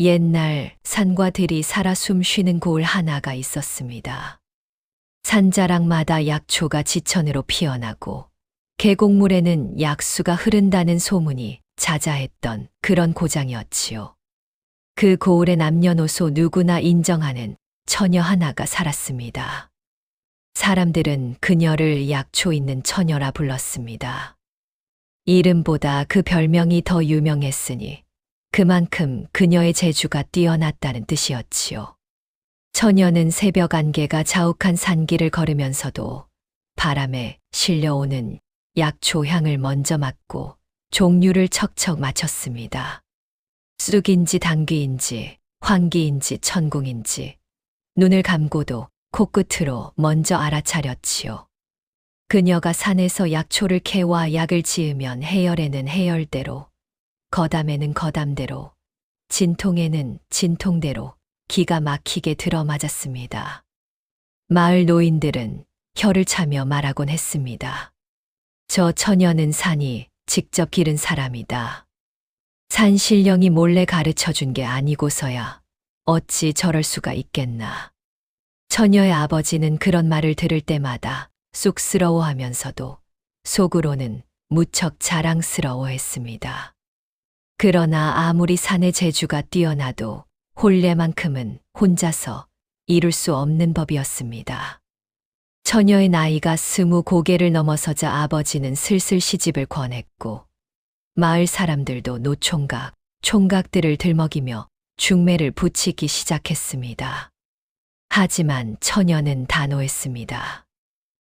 옛날 산과 들이 살아 숨 쉬는 고을 하나가 있었습니다. 산자락마다 약초가 지천으로 피어나고 계곡물에는 약수가 흐른다는 소문이 자자했던 그런 고장이었지요. 그 고을의 남녀노소 누구나 인정하는 처녀 하나가 살았습니다. 사람들은 그녀를 약초 있는 처녀라 불렀습니다. 이름보다 그 별명이 더 유명했으니 그만큼 그녀의 재주가 뛰어났다는 뜻이었지요. 처녀는 새벽 안개가 자욱한 산길을 걸으면서도 바람에 실려오는 약초 향을 먼저 맡고 종류를 척척 맞췄습니다. 쑥인지 당귀인지 황기인지 천궁인지 눈을 감고도 코끝으로 먼저 알아차렸지요. 그녀가 산에서 약초를 캐와 약을 지으면 해열에는 해열대로, 거담에는 거담대로, 진통에는 진통대로 기가 막히게 들어맞았습니다. 마을 노인들은 혀를 차며 말하곤 했습니다. 저 처녀는 산이 직접 기른 사람이다. 산 신령이 몰래 가르쳐 준 게 아니고서야 어찌 저럴 수가 있겠나. 처녀의 아버지는 그런 말을 들을 때마다 쑥스러워 하면서도 속으로는 무척 자랑스러워 했습니다. 그러나 아무리 산의 재주가 뛰어나도 혼례만큼은 혼자서 이룰 수 없는 법이었습니다. 처녀의 나이가 스무 고개를 넘어서자 아버지는 슬슬 시집을 권했고 마을 사람들도 노총각, 총각들을 들먹이며 중매를 붙이기 시작했습니다. 하지만 처녀는 단호했습니다.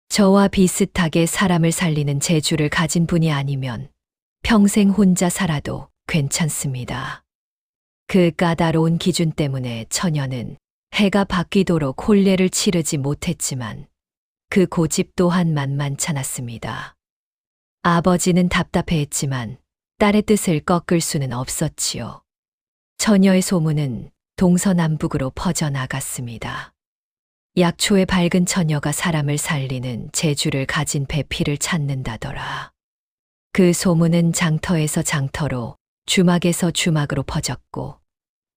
저와 비슷하게 사람을 살리는 재주를 가진 분이 아니면 평생 혼자 살아도 괜찮습니다. 그 까다로운 기준 때문에 처녀는 해가 바뀌도록 혼례를 치르지 못했지만 그 고집 또한 만만찮았습니다. 아버지는 답답해했지만 딸의 뜻을 꺾을 수는 없었지요. 처녀의 소문은 동서남북으로 퍼져나갔습니다. 약초의 밝은 처녀가 사람을 살리는 재주를 가진 배필을 찾는다더라. 그 소문은 장터에서 장터로 주막에서 주막으로 퍼졌고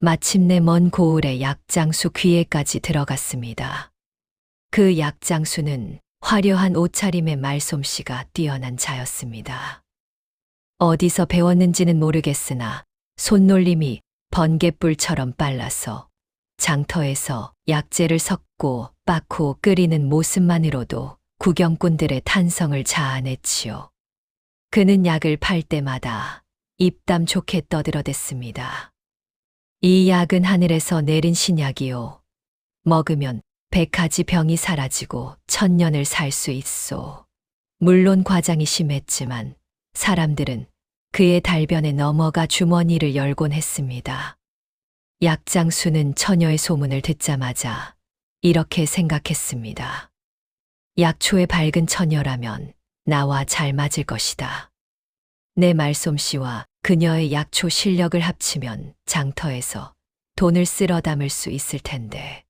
마침내 먼 고을의 약장수 귀에까지 들어갔습니다. 그 약장수는 화려한 옷차림의 말솜씨가 뛰어난 자였습니다. 어디서 배웠는지는 모르겠으나 손놀림이 번개불처럼 빨라서 장터에서 약재를 섞고 빻고 끓이는 모습만으로도 구경꾼들의 탄성을 자아냈지요. 그는 약을 팔 때마다 입담 좋게 떠들어댔습니다. 이 약은 하늘에서 내린 신약이요. 먹으면 백 가지 병이 사라지고 천년을 살 수 있소. 물론 과장이 심했지만 사람들은 그의 달변에 넘어가 주머니를 열곤 했습니다. 약장수는 처녀의 소문을 듣자마자 이렇게 생각했습니다. 약초의 밝은 처녀라면 나와 잘 맞을 것이다. 내 말솜씨와 그녀의 약초 실력을 합치면 장터에서 돈을 쓸어 담을 수 있을 텐데.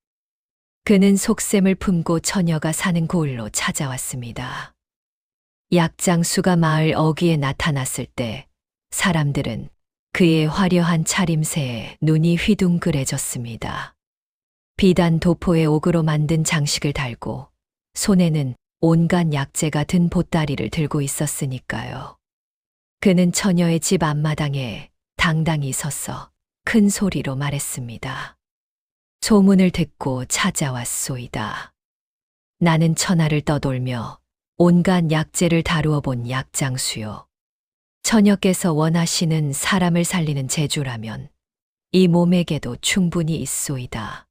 그는 속셈을 품고 처녀가 사는 고을로 찾아왔습니다. 약장수가 마을 어귀에 나타났을 때 사람들은 그의 화려한 차림새에 눈이 휘둥그레졌습니다. 비단 도포에 옥으로 만든 장식을 달고 손에는 온갖 약재가 든 보따리를 들고 있었으니까요. 그는 처녀의 집 앞마당에 당당히 서서 큰 소리로 말했습니다. 소문을 듣고 찾아왔소이다. 나는 천하를 떠돌며 온갖 약재를 다루어 본 약장수요. 처녀께서 원하시는 사람을 살리는 재주라면 이 몸에게도 충분히 있소이다.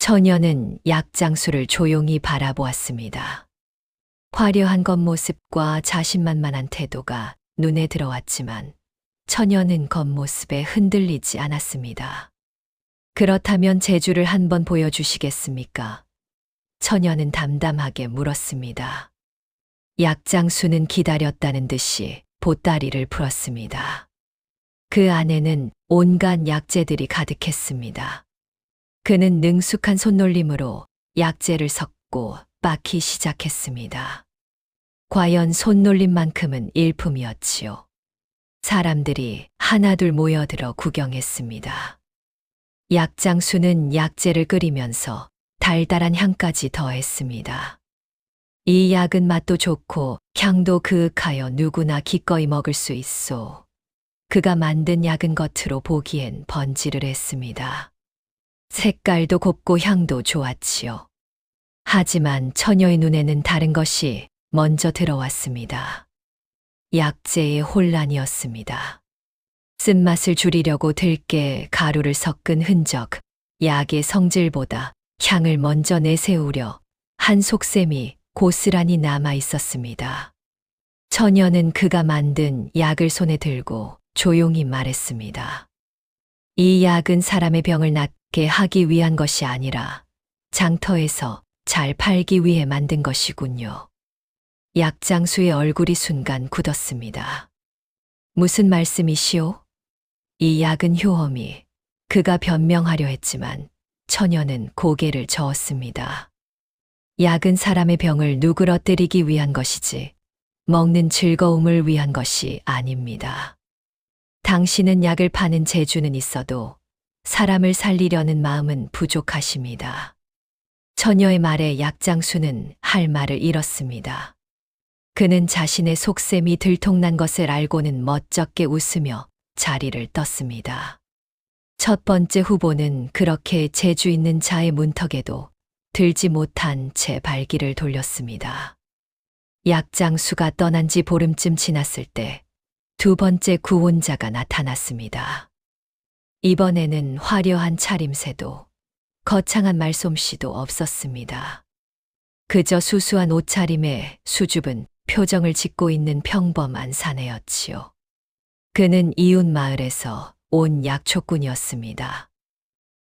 처녀는 약장수를 조용히 바라보았습니다. 화려한 겉모습과 자신만만한 태도가 눈에 들어왔지만 처녀는 겉모습에 흔들리지 않았습니다. 그렇다면 재주를 한번 보여주시겠습니까? 처녀는 담담하게 물었습니다. 약장수는 기다렸다는 듯이 보따리를 풀었습니다. 그 안에는 온갖 약재들이 가득했습니다. 그는 능숙한 손놀림으로 약재를 섞고 빻기 시작했습니다. 과연 손놀림만큼은 일품이었지요. 사람들이 하나둘 모여들어 구경했습니다. 약장수는 약재를 끓이면서 달달한 향까지 더했습니다. 이 약은 맛도 좋고 향도 그윽하여 누구나 기꺼이 먹을 수 있소. 그가 만든 약은 겉으로 보기엔 번지를 했습니다. 색깔도 곱고 향도 좋았지요. 하지만 처녀의 눈에는 다른 것이 먼저 들어왔습니다. 약재의 혼란이었습니다. 쓴맛을 줄이려고 들깨, 가루를 섞은 흔적, 약의 성질보다 향을 먼저 내세우려 한 속셈이 고스란히 남아 있었습니다. 처녀는 그가 만든 약을 손에 들고 조용히 말했습니다. 이 약은 사람의 병을 낫게 하기 위한 것이 아니라 장터에서 잘 팔기 위해 만든 것이군요. 약장수의 얼굴이 순간 굳었습니다. 무슨 말씀이시오? 이 약은 효험이 그가 변명하려 했지만 처녀는 고개를 저었습니다. 약은 사람의 병을 누그러뜨리기 위한 것이지 먹는 즐거움을 위한 것이 아닙니다. 당신은 약을 파는 재주는 있어도 사람을 살리려는 마음은 부족하십니다. 처녀의 말에 약장수는 할 말을 잃었습니다. 그는 자신의 속셈이 들통난 것을 알고는 멋쩍게 웃으며 자리를 떴습니다. 첫 번째 후보는 그렇게 재주 있는 자의 문턱에도 들지 못한 채 발길을 돌렸습니다. 약장수가 떠난 지 보름쯤 지났을 때 두 번째 구원자가 나타났습니다. 이번에는 화려한 차림새도 거창한 말솜씨도 없었습니다. 그저 수수한 옷차림에 수줍은 표정을 짓고 있는 평범한 사내였지요. 그는 이웃 마을에서 온 약초꾼이었습니다.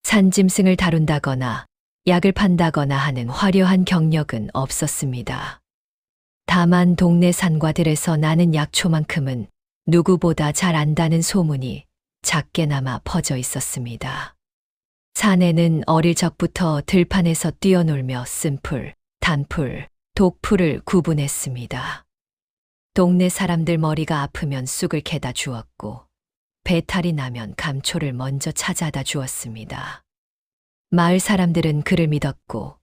산짐승을 다룬다거나 약을 판다거나 하는 화려한 경력은 없었습니다. 다만 동네 산과들에서 나는 약초만큼은 누구보다 잘 안다는 소문이 작게나마 퍼져 있었습니다. 사내는 어릴 적부터 들판에서 뛰어놀며 쓴풀, 단풀, 독풀을 구분했습니다. 동네 사람들 머리가 아프면 쑥을 캐다 주었고, 배탈이 나면 감초를 먼저 찾아다 주었습니다. 마을 사람들은 그를 믿었고,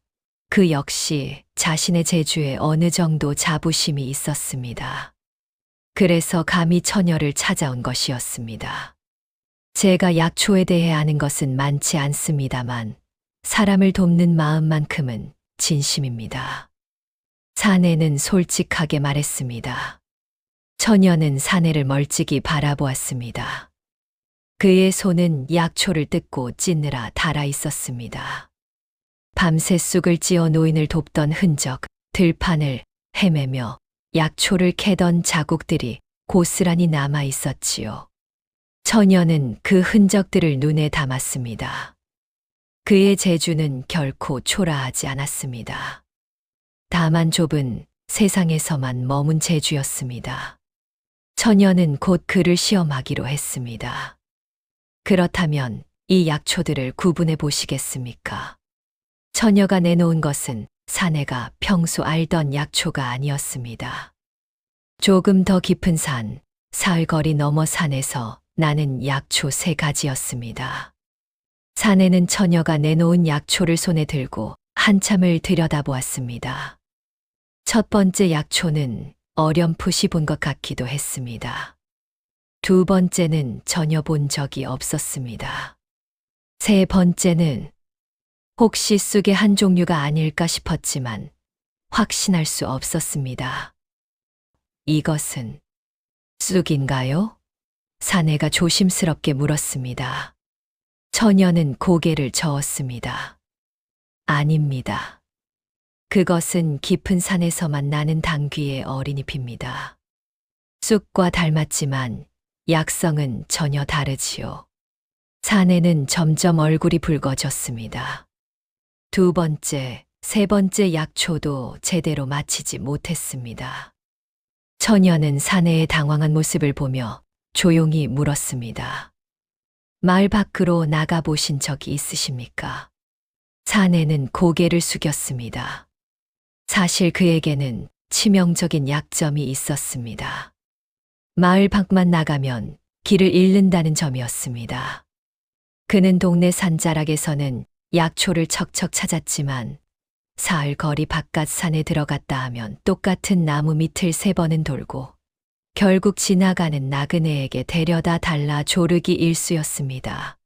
그 역시 자신의 재주에 어느 정도 자부심이 있었습니다. 그래서 감히 처녀를 찾아온 것이었습니다. 제가 약초에 대해 아는 것은 많지 않습니다만, 사람을 돕는 마음만큼은 진심입니다. 사내는 솔직하게 말했습니다. 처녀는 사내를 멀찍이 바라보았습니다. 그의 손은 약초를 뜯고 찢느라 달아 있었습니다. 밤새 쑥을 찌어 노인을 돕던 흔적, 들판을 헤매며 약초를 캐던 자국들이 고스란히 남아 있었지요. 처녀는 그 흔적들을 눈에 담았습니다. 그의 재주는 결코 초라하지 않았습니다. 다만 좁은 세상에서만 머문 재주였습니다. 처녀는 곧 그를 시험하기로 했습니다. 그렇다면 이 약초들을 구분해 보시겠습니까? 처녀가 내놓은 것은 사내가 평소 알던 약초가 아니었습니다. 조금 더 깊은 산, 사흘 거리 넘어 산에서 나는 약초 세 가지였습니다. 사내는 처녀가 내놓은 약초를 손에 들고 한참을 들여다보았습니다. 첫 번째 약초는 어렴풋이 본 것 같기도 했습니다. 두 번째는 전혀 본 적이 없었습니다. 세 번째는 혹시 쑥의 한 종류가 아닐까 싶었지만 확신할 수 없었습니다. 이것은 쑥인가요? 사내가 조심스럽게 물었습니다. 처녀는 고개를 저었습니다. 아닙니다. 그것은 깊은 산에서만 나는 당귀의 어린잎입니다. 쑥과 닮았지만 약성은 전혀 다르지요. 사내는 점점 얼굴이 붉어졌습니다. 두 번째, 세 번째 약초도 제대로 마치지 못했습니다. 처녀는 사내의 당황한 모습을 보며 조용히 물었습니다. 마을 밖으로 나가 보신 적이 있으십니까? 사내는 고개를 숙였습니다. 사실 그에게는 치명적인 약점이 있었습니다. 마을 밖만 나가면 길을 잃는다는 점이었습니다. 그는 동네 산자락에서는 약초를 척척 찾았지만 사흘 거리 바깥 산에 들어갔다 하면 똑같은 나무 밑을 세 번은 돌고 결국 지나가는 나그네에게 데려다 달라 조르기 일쑤였습니다.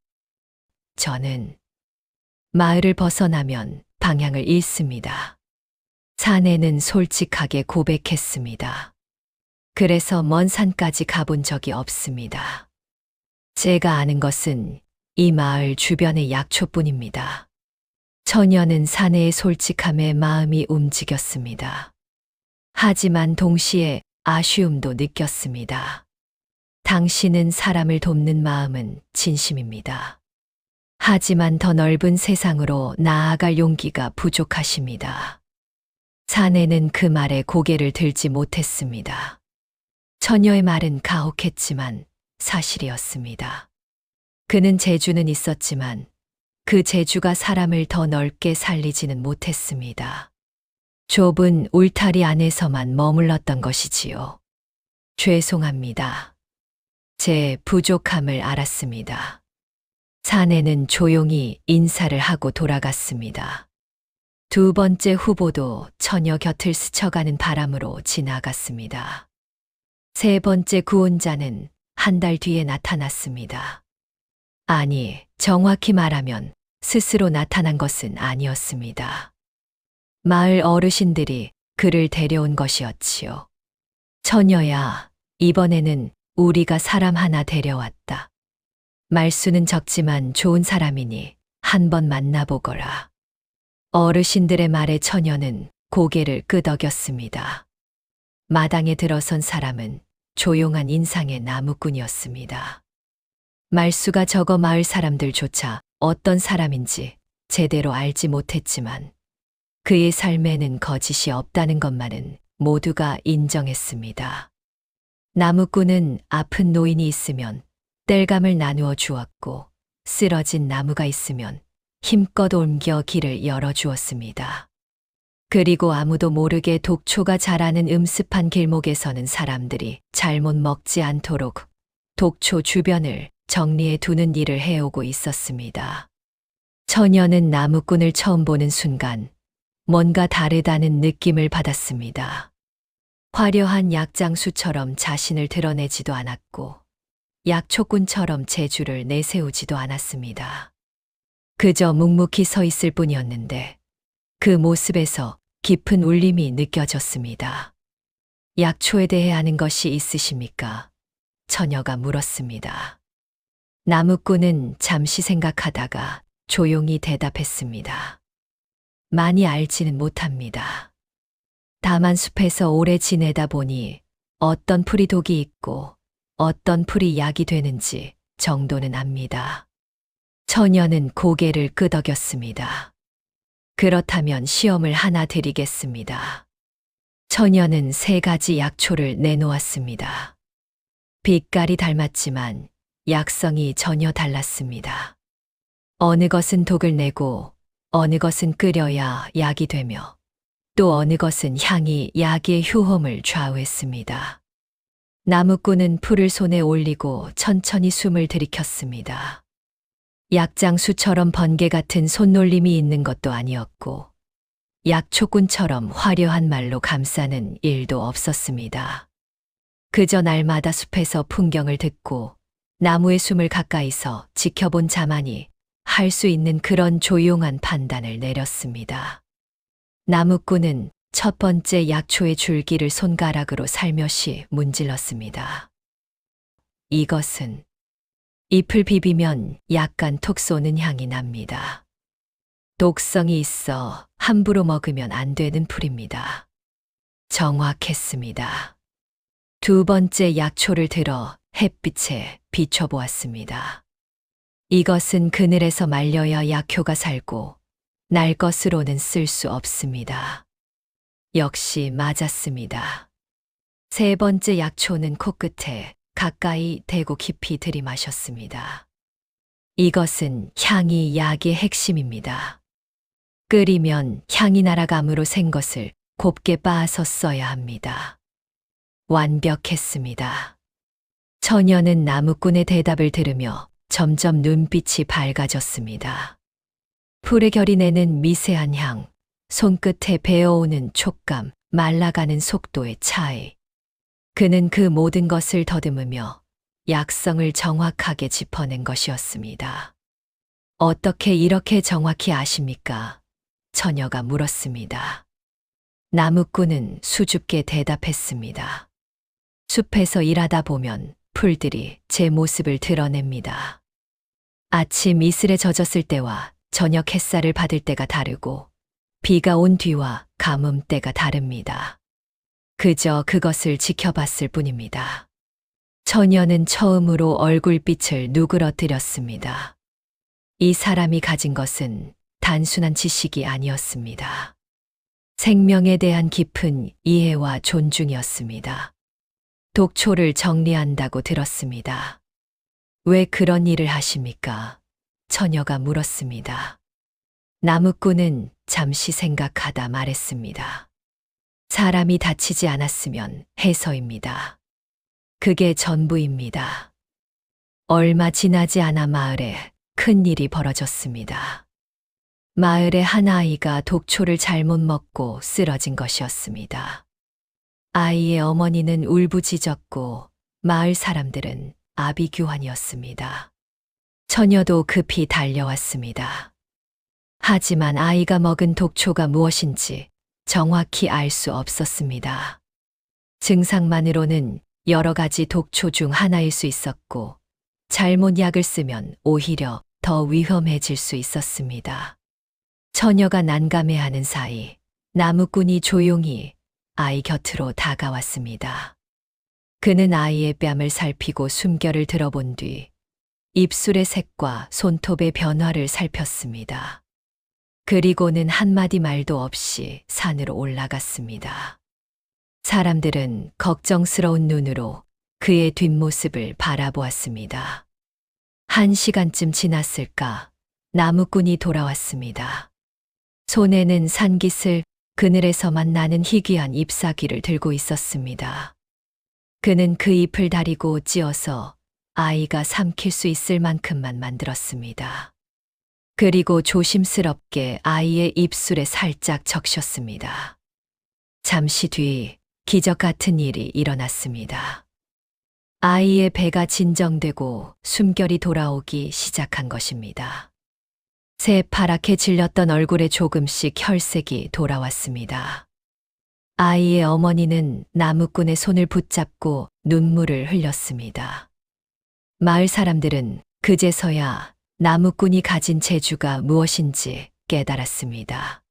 저는 마을을 벗어나면 방향을 잃습니다. 사내는 솔직하게 고백했습니다. 그래서 먼 산까지 가본 적이 없습니다. 제가 아는 것은 이 마을 주변의 약초뿐입니다. 처녀는 사내의 솔직함에 마음이 움직였습니다. 하지만 동시에 아쉬움도 느꼈습니다. 당신은 사람을 돕는 마음은 진심입니다. 하지만 더 넓은 세상으로 나아갈 용기가 부족하십니다. 사내는 그 말에 고개를 들지 못했습니다. 처녀의 말은 가혹했지만 사실이었습니다. 그는 재주는 있었지만 그 재주가 사람을 더 넓게 살리지는 못했습니다. 좁은 울타리 안에서만 머물렀던 것이지요. 죄송합니다. 제 부족함을 알았습니다. 사내는 조용히 인사를 하고 돌아갔습니다. 두 번째 후보도 처녀 곁을 스쳐가는 바람으로 지나갔습니다. 세 번째 구원자는 한 달 뒤에 나타났습니다. 아니, 정확히 말하면 스스로 나타난 것은 아니었습니다. 마을 어르신들이 그를 데려온 것이었지요. 처녀야, 이번에는 우리가 사람 하나 데려왔다. 말수는 적지만 좋은 사람이니 한 번 만나보거라. 어르신들의 말에 처녀는 고개를 끄덕였습니다. 마당에 들어선 사람은 조용한 인상의 나무꾼이었습니다. 말수가 적어 마을 사람들조차 어떤 사람인지 제대로 알지 못했지만 그의 삶에는 거짓이 없다는 것만은 모두가 인정했습니다. 나무꾼은 아픈 노인이 있으면 땔감을 나누어 주었고 쓰러진 나무가 있으면 힘껏 옮겨 길을 열어주었습니다. 그리고 아무도 모르게 독초가 자라는 음습한 길목에서는 사람들이 잘못 먹지 않도록 독초 주변을 정리해 두는 일을 해오고 있었습니다. 처녀는 나무꾼을 처음 보는 순간 뭔가 다르다는 느낌을 받았습니다. 화려한 약장수처럼 자신을 드러내지도 않았고 약초꾼처럼 재주를 내세우지도 않았습니다. 그저 묵묵히 서 있을 뿐이었는데 그 모습에서 깊은 울림이 느껴졌습니다. 약초에 대해 아는 것이 있으십니까? 처녀가 물었습니다. 나무꾼은 잠시 생각하다가 조용히 대답했습니다. 많이 알지는 못합니다. 다만 숲에서 오래 지내다 보니 어떤 풀이 독이 있고 어떤 풀이 약이 되는지 정도는 압니다. 처녀는 고개를 끄덕였습니다. 그렇다면 시험을 하나 드리겠습니다. 처녀는 세 가지 약초를 내놓았습니다. 빛깔이 닮았지만 약성이 전혀 달랐습니다. 어느 것은 독을 내고 어느 것은 끓여야 약이 되며 또 어느 것은 향이 약의 효험을 좌우했습니다. 나무꾼은 풀을 손에 올리고 천천히 숨을 들이켰습니다. 약장수처럼 번개 같은 손놀림이 있는 것도 아니었고, 약초꾼처럼 화려한 말로 감싸는 일도 없었습니다. 그저 날마다 숲에서 풍경을 듣고 나무의 숨을 가까이서 지켜본 자만이 할 수 있는 그런 조용한 판단을 내렸습니다. 나무꾼은 첫 번째 약초의 줄기를 손가락으로 살며시 문질렀습니다. 이것은 잎을 비비면 약간 톡 쏘는 향이 납니다. 독성이 있어 함부로 먹으면 안 되는 풀입니다. 정확했습니다. 두 번째 약초를 들어 햇빛에 비춰보았습니다. 이것은 그늘에서 말려야 약효가 살고 날 것으로는 쓸 수 없습니다. 역시 맞았습니다. 세 번째 약초는 코끝에 가까이 대고 깊이 들이마셨습니다. 이것은 향이 약의 핵심입니다. 끓이면 향이 날아감으로 생 것을 곱게 빻아서 써야 합니다. 완벽했습니다. 처녀는 나무꾼의 대답을 들으며 점점 눈빛이 밝아졌습니다. 풀의 결이 내는 미세한 향, 손끝에 배어오는 촉감, 말라가는 속도의 차이. 그는 그 모든 것을 더듬으며 약성을 정확하게 짚어낸 것이었습니다. 어떻게 이렇게 정확히 아십니까? 처녀가 물었습니다. 나무꾼은 수줍게 대답했습니다. 숲에서 일하다 보면 풀들이 제 모습을 드러냅니다. 아침 이슬에 젖었을 때와 저녁 햇살을 받을 때가 다르고 비가 온 뒤와 가뭄 때가 다릅니다. 그저 그것을 지켜봤을 뿐입니다. 처녀는 처음으로 얼굴빛을 누그러뜨렸습니다. 이 사람이 가진 것은 단순한 지식이 아니었습니다. 생명에 대한 깊은 이해와 존중이었습니다. 독초를 정리한다고 들었습니다. 왜 그런 일을 하십니까? 처녀가 물었습니다. 나무꾼은 잠시 생각하다 말했습니다. 사람이 다치지 않았으면 해서입니다. 그게 전부입니다. 얼마 지나지 않아 마을에 큰 일이 벌어졌습니다. 마을의 한 아이가 독초를 잘못 먹고 쓰러진 것이었습니다. 아이의 어머니는 울부짖었고 마을 사람들은 아비규환이었습니다. 처녀도 급히 달려왔습니다. 하지만 아이가 먹은 독초가 무엇인지 정확히 알 수 없었습니다. 증상만으로는 여러 가지 독초 중 하나일 수 있었고, 잘못 약을 쓰면 오히려 더 위험해질 수 있었습니다. 처녀가 난감해하는 사이, 나무꾼이 조용히 아이 곁으로 다가왔습니다. 그는 아이의 뺨을 살피고 숨결을 들어본 뒤 입술의 색과 손톱의 변화를 살폈습니다. 그리고는 한마디 말도 없이 산으로 올라갔습니다. 사람들은 걱정스러운 눈으로 그의 뒷모습을 바라보았습니다. 한 시간쯤 지났을까 나무꾼이 돌아왔습니다. 손에는 산깃을 그늘에서만 나는 희귀한 잎사귀를 들고 있었습니다. 그는 그 잎을 다리고 찧어서 아이가 삼킬 수 있을 만큼만 만들었습니다. 그리고 조심스럽게 아이의 입술에 살짝 적셨습니다. 잠시 뒤 기적 같은 일이 일어났습니다. 아이의 배가 진정되고 숨결이 돌아오기 시작한 것입니다. 새파랗게 질렸던 얼굴에 조금씩 혈색이 돌아왔습니다. 아이의 어머니는 나무꾼의 손을 붙잡고 눈물을 흘렸습니다. 마을 사람들은 그제서야 나무꾼이 가진 재주가 무엇인지 깨달았습니다.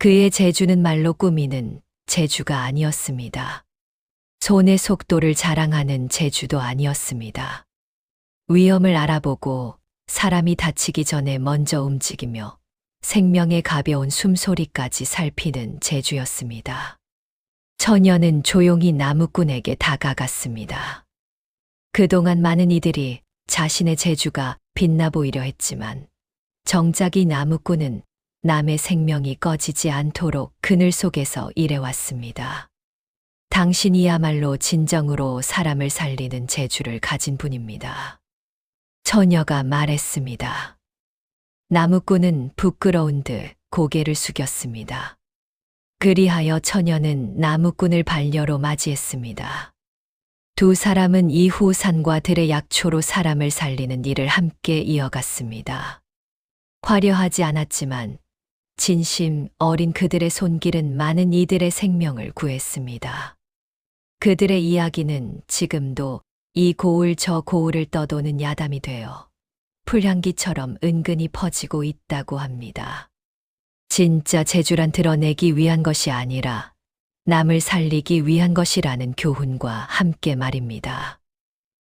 그의 재주는 말로 꾸미는 재주가 아니었습니다. 손의 속도를 자랑하는 재주도 아니었습니다. 위험을 알아보고 사람이 다치기 전에 먼저 움직이며 생명의 가벼운 숨소리까지 살피는 재주였습니다. 처녀는 조용히 나무꾼에게 다가갔습니다. 그동안 많은 이들이 자신의 재주가 빛나 보이려 했지만 정작 이 나무꾼은 남의 생명이 꺼지지 않도록 그늘 속에서 일해왔습니다. 당신이야말로 진정으로 사람을 살리는 재주를 가진 분입니다. 처녀가 말했습니다. 나무꾼은 부끄러운 듯 고개를 숙였습니다. 그리하여 처녀는 나무꾼을 반려로 맞이했습니다. 두 사람은 이후 산과 들의 약초로 사람을 살리는 일을 함께 이어갔습니다. 화려하지 않았지만 진심 어린 그들의 손길은 많은 이들의 생명을 구했습니다. 그들의 이야기는 지금도 이 고을 저 고을을 떠도는 야담이 되어 풀향기처럼 은근히 퍼지고 있다고 합니다. 진짜 재주란 드러내기 위한 것이 아니라 남을 살리기 위한 것이라는 교훈과 함께 말입니다.